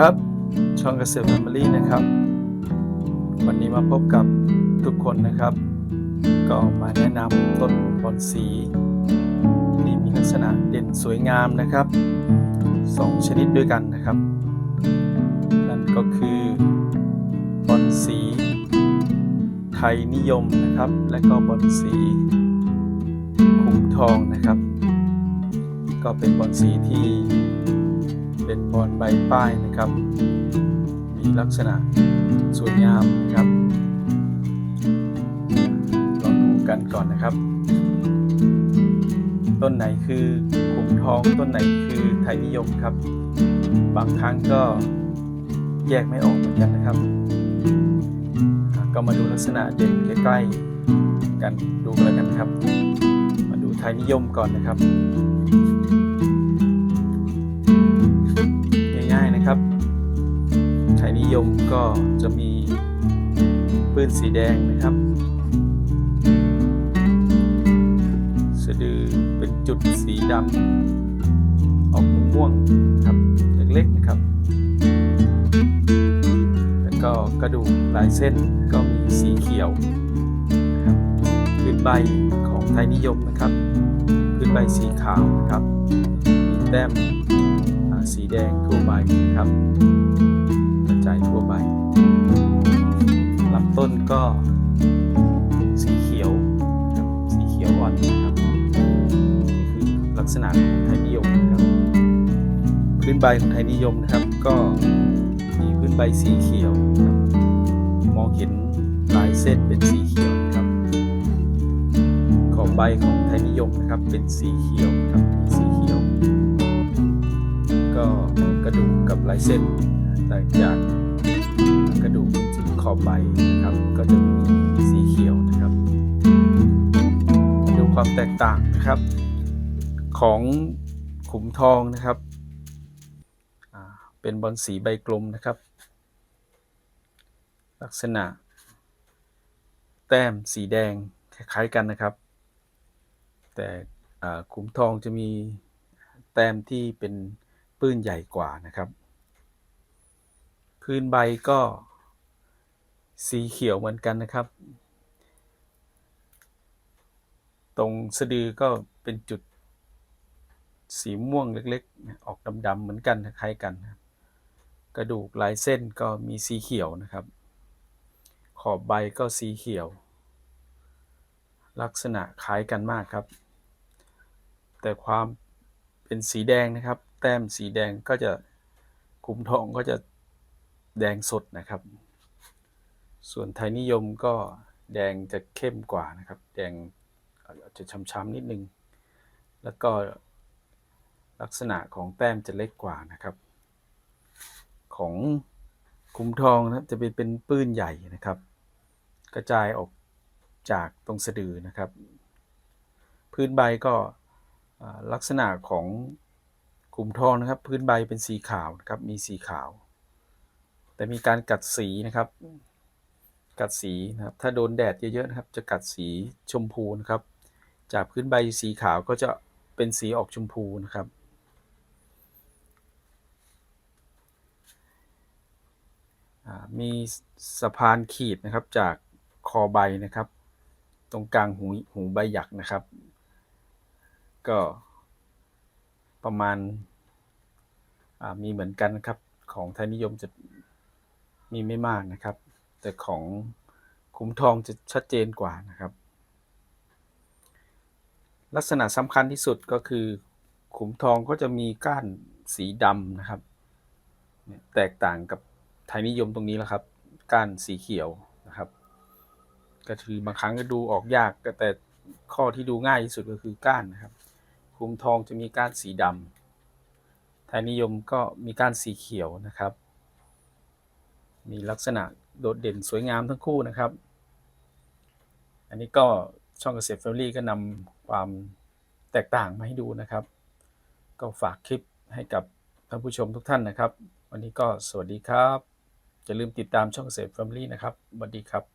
ครับ ช่องเกษตรแฟมิลี่นะครับ วันนี้มาพบกับทุกคนนะครับ ก็มาแนะนำต้นบอนสีที่มีลักษณะเด่นสวยงามนะครับสองชนิดด้วยกันนะครับ นั่นก็คือบอนสีไทยนิยมนะครับ และก็บอนสีขุมทองนะครับ ก็เป็นบอนสีที่ เป็นบอนใบป้ายนะครับ มีลักษณะสวยงามนะครับลองดูกันก่อนนะครับ ต้นไหนคือขุมทองต้นไหนคือไทยนิยมครับ บางครั้งก็แยกไม่ออกเหมือนกันนะครับ ก็มาดูลักษณะเด่นใกล้ๆกันดูกันแล้วกันครับ มาดูไทยนิยมก่อนนะครับ นะครับไทยนิยมก็จะมีปื้นสีแดงนะครับสะดือเป็นจุดสีดำออกม่วงนะครับเล็กๆนะครับ แล้วก็กระดูกลายเส้นก็มีสีเขียวนะครับพื้นใบของไทยนิยมนะครับพื้นใบสีขาวนะครับมีแต้ม สีแดงทั่วใบนะครับกระจายทั่วใบลำต้นก็สีเขียวครับสีเขียวอ่อนนะครับนี่คือลักษณะของไทยนิยมนะครับ พื้นใบของไทยนิยมนะครับ ก็มีพื้นใบสีเขียวครับมองเห็นลายเส้นเป็นสีเขียวครับ ขอบใบของไทยนิยมนะครับเป็นสีเขียวครับสี กระดูกกับลายเส้นต่างจากกระดูกถึงขอบใบนะครับ ก็จะมีสีเขียวนะครับ ดูความแตกต่างนะครับ ของขุมทองนะครับเป็นบอลสีใบกลมนะครับ ลักษณะ แต้มสีแดงคล้ายๆกันนะครับ แต่ขุมทองจะมีแต้มที่เป็น ปื้นใหญ่กว่านะครับ พื้นใบก็สีเขียวเหมือนกันนะครับ ตรงสะดือก็เป็นจุดสีม่วงเล็กๆ ออกดำๆเหมือนกันคล้ายกัน กระดูกลายเส้นก็มีสีเขียวนะครับ ขอบใบก็สีเขียว ลักษณะคล้ายกันมากครับ แต่ความ เป็นสีแดงนะครับ แต้มสีแดงก็จะคุมทองก็จะแดงสดนะครับ ส่วนไทยนิยมก็แดงจะเข้มกว่านะครับ แดงอาจจะช้ำๆนิดนึง แล้วก็ลักษณะของแต้มจะเล็กกว่านะครับ ของคุมทองนะจะเป็นเป็นปื้นใหญ่นะครับ กระจายออกจากตรงสะดือนะครับ พื้นใบก็ ลักษณะของกลุ่มทองนะครับ พื้นใบเป็นสีขาวนะครับ มีสีขาว แต่มีการกัดสีนะครับ กัดสีนะครับ ถ้าโดนแดดเยอะๆนะครับ จะกัดสีชมพูนะครับ จากพื้นใบสีขาวก็จะเป็นสีออกชมพูนะครับมีสะพานขีดนะครับจากคอใบนะครับ ตรงกลางหูหูใบหยักนะครับ ก็ประมาณามีเหมือนกันนะครับของไทยนิยมจะมีไม่มากนะครับ แต่ของคุ้มทองจะชัดเจนกว่านะครับ ลักษณะสำคัญที่สุดก็คือขุมทองก็จะมีก้านสีดำนะครับ แตกต่างกับไทยนิยมตรงนี้แหละครับ ก้านสีเขียวนะครับ ก็คือบางครั้งก็ดูออกยากแต่ข้อที่ดูง่ายที่สุดก็คือก้านนะครับ คุมทองจะมีก้านสีดำไทยนิยมก็มีก้านสีเขียวนะครับ มีลักษณะโดดเด่นสวยงามทั้งคู่นะครับ อันนี้ก็ช่องเกษตรแฟมิลี่ก็นำความแตกต่างมาให้ดูนะครับ ก็ฝากคลิปให้กับท่านผู้ชมทุกท่านนะครับ วันนี้ก็สวัสดีครับอย่าลืมติดตามช่องเกษตรแฟมิลี่นะครับสวัสดีครับ